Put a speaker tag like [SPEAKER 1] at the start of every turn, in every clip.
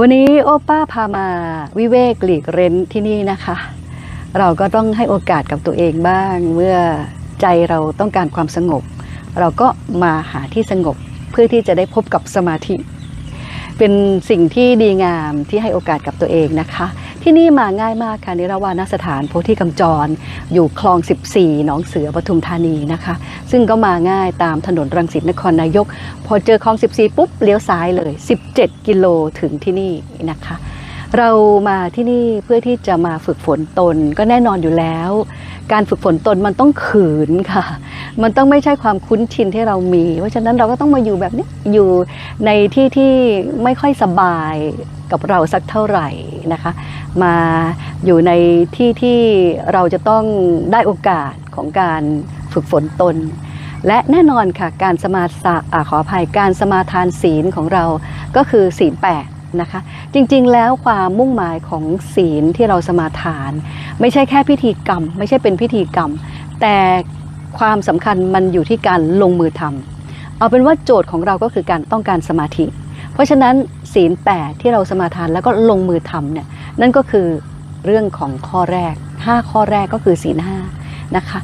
[SPEAKER 1] วันนี้โอป้าพามาวิเวกหลีกเร้นที่นี่นะคะ เราก็ต้องให้โอกาสกับตัวเองบ้าง เมื่อใจเราต้องการความสงบ เราก็มาหาที่สงบเพื่อที่จะได้พบกับสมาธิ เป็นสิ่งที่ดีงามที่ให้โอกาสกับตัวเองนะคะ ที่นี่มาง่ายมากค่ะนิรวานสถานโพธิกำจร อยู่คลอง 14 หนองเสือปทุมธานีนะคะ ซึ่งก็มาง่ายตามถนนรังสิตนครนายก พอเจอคลอง 14 ปุ๊บเลี้ยวซ้ายเลย 17 กิโลถึงที่นี่นะคะ เรามาที่นี่เพื่อที่จะมาฝึกฝนตนก็แน่นอนอยู่แล้ว การฝึกฝนตนมันต้องขืนค่ะ มันต้องไม่ใช่ความคุ้นชินที่เรามี เพราะฉะนั้นเราก็ต้องมาอยู่แบบนี้อยู่ในที่ที่ไม่ค่อยสบายกับเราสักเท่าไหร่นะคะ มาอยู่ในที่ที่เราจะต้องได้โอกาสของการฝึกฝนตน และแน่นอนค่ะการสมาสะอาขออภัยการสมาทานศีลของเราก็คือศีลแปดนะคะจริงๆ แล้วความมุ่งหมายของศีลที่เราสมาทาน ไม่ใช่แค่พิธีกรรม ไม่ใช่เป็นพิธีกรรม แต่ ความสำคัญมันอยู่ที่การลงมือทำเอาเป็นว่าโจทย์ของเราก็คือการต้องการสมาธิ เพราะฉะนั้นศีลแปดที่เราสมาทานแล้วก็ลงมือทำเนี่ยนั่นก็คือเรื่องของข้อแรก 5 ข้อแรกก็คือศีลห้านะคะ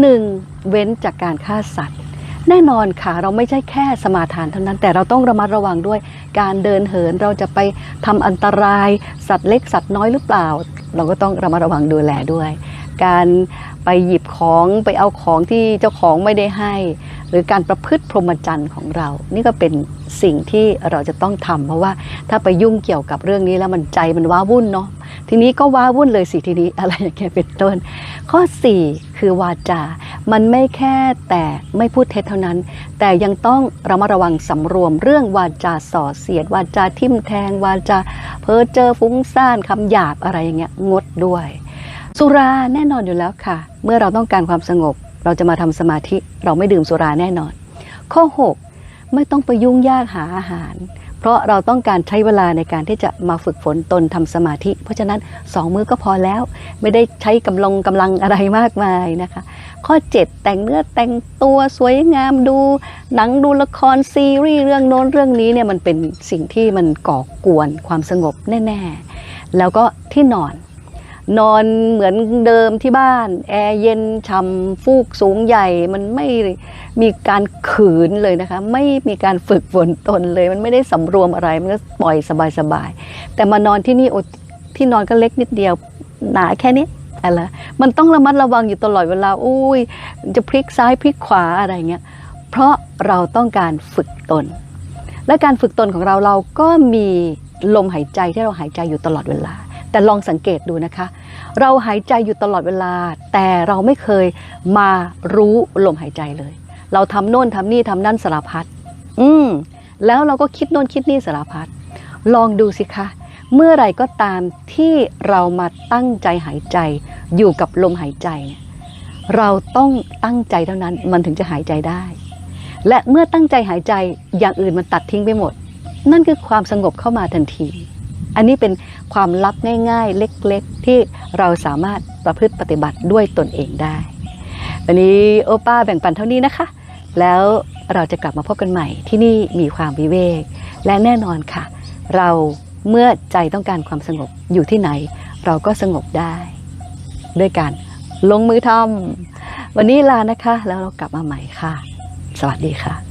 [SPEAKER 1] หนึ่งเว้นจากการฆ่าสัตว์ แน่นอนค่ะเราไม่ใช่แค่สมาทานเท่านั้น แต่เราต้องระมัดระวังด้วยการเดินเหินเราจะไปทำอันตรายสัตว์เล็กสัตว์น้อยหรือเปล่า เราก็ต้องระมัดระวังดูแลด้วย การ ไปหยิบของไปเอาของที่เจ้าของไม่ได้ให้ หรือการประพฤติพรหมจรรย์ของเรา นี่ก็เป็นสิ่งที่เราจะต้องทำเพราะว่าถ้าไปยุ่งเกี่ยวกับเรื่องนี้แล้วมันใจมันว้าวุ่นเนาะทีนี้ก็ว้าวุ่นเลยสิทีนี้อะไรอย่างเงี้ยเป็นต้น ข้อ 4 คือวาจา มันไม่แค่แต่ไม่พูดเท็จเท่านั้น แต่ยังต้องระมัดระวังสำรวมเรื่องวาจาส่อเสียด วาจาทิ่มแทง วาจาเพ้อเจอฟุ้งซ่านคำหยาบอะไรอย่างเงี้ยงดด้วย สุราแน่นอนอยู่แล้วค่ะ เมื่อเราต้องการความสงบ เราจะมาทำสมาธิเราไม่ดื่มสุราแน่นอน ข้อ 6 ไม่ต้องไปยุ่งยากหาอาหาร เพราะเราต้องการใช้เวลาในการที่จะมาฝึกฝนตนทำสมาธิ เพราะฉะนั้นสองมือก็พอแล้ว ไม่ได้ใช้กำลังกำลังอะไรมากมายนะคะ ข้อ 7 แต่งเนื้อแต่งตัวสวยงามดู หนังดูละครซีรีส์เรื่องโน้นเรื่องนี้เนี่ยมันเป็นสิ่งที่มันก่อกวนความสงบแน่ ๆ แล้วก็ที่นอน นอนเหมือนเดิมที่บ้าน แอร์เย็นช่ำฟูกสูงใหญ่ มันไม่มีการขืนเลยนะคะ ไม่มีการฝึกฝนตนเลย มันไม่ได้สำรวมอะไร มันก็ปล่อยสบายๆ แต่มานอนที่นี่โอที่นอนก็เล็กนิดเดียว หนาแค่นี้อะไรมันต้องระมัดระวังอยู่ตลอดเวลา อุ้ย จะพลิกซ้ายพลิกขวาอะไรเงี้ย เพราะเราต้องการฝึกตน และการฝึกตนของเราเราก็มีลมหายใจที่เราหายใจอยู่ตลอดเวลา แต่ลองสังเกตดูนะคะ เราหายใจอยู่ตลอดเวลา แต่เราไม่เคยมารู้ลมหายใจเลย เราทำโน่นทำนี่ทำนั่นสารพัดอืมแล้วเราก็คิดโน่นคิดนี่สารพัดลองดูสิคะเมื่อไรก็ตามที่เรามาตั้งใจหายใจอยู่กับลมหายใจเนี่ยเราต้องตั้งใจเท่านั้นมันถึงจะหายใจได้ และเมื่อตั้งใจหายใจอย่างอื่นมันตัดทิ้งไปหมด นั่นคือความสงบเข้ามาทันที อันนี้เป็นความลับง่าย ๆ เล็กๆ ที่เราสามารถประพฤติปฏิบัติด้วยตนเองได้ วันนี้โอป้าแบ่งปันเท่านี้นะคะ แล้วเราจะกลับมาพบกันใหม่ที่นี่มีความวิเวก และแน่นอนค่ะ เราเมื่อใจต้องการความสงบอยู่ที่ไหน เราก็สงบได้ ด้วยการลงมือทำวันนี้ลานะคะ แล้วเรากลับมาใหม่ค่ะ สวัสดีค่ะ